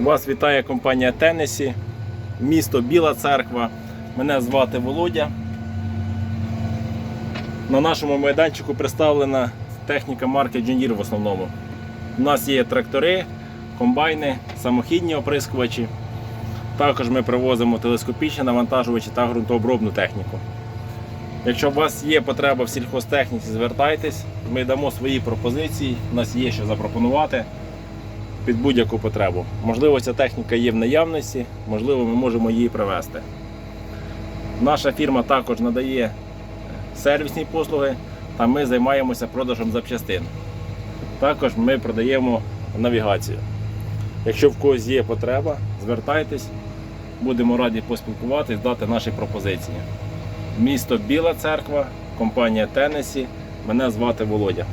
Вас вітає компанія Теннесі, місто Біла Церква. Мене звати Володя. На нашому майданчику представлена техніка марки Deere в основному. У нас є трактори, комбайни, самохідні оприскувачі. Також ми привозимо телескопічні навантажувачі та ґрунтообробну техніку. Якщо у вас є потреба в сільхозтехніці, звертайтесь, ми дамо свої пропозиції, у нас є що запропонувати під будь-яку потребу. Можливо, ця техніка є в наявності, можливо, ми можемо її привезти. Наша фірма також надає сервісні послуги, та ми займаємося продажем запчастин. Також ми продаємо навігацію. Якщо в когось є потреба, звертайтесь, будемо раді поспілкуватись, дати наші пропозиції. Місто Біла Церква, компанія Теннесі. Мене звати Володя.